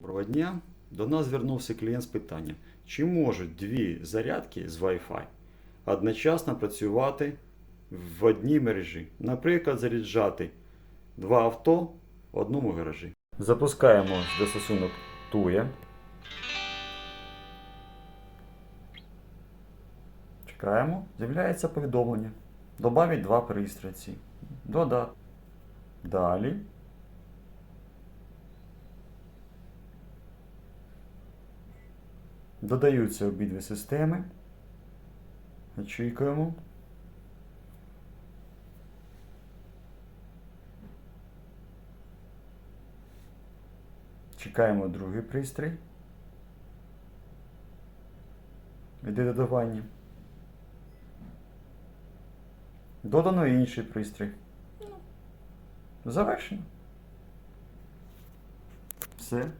Доброго дня. До нас звернувся клієнт з питанням, чи можуть дві зарядки з Wi-Fi одночасно працювати в одній мережі. Наприклад, заряджати два авто в одному гаражі. Запускаємо застосунок Туя. Чекаємо. З'являється повідомлення. Добавить два пристройці. Додати. Далі. Додаються обидві системи. Очікуємо. Чекаємо другий пристрій. Іде додавання. Додано інший пристрій. Завершено. Все.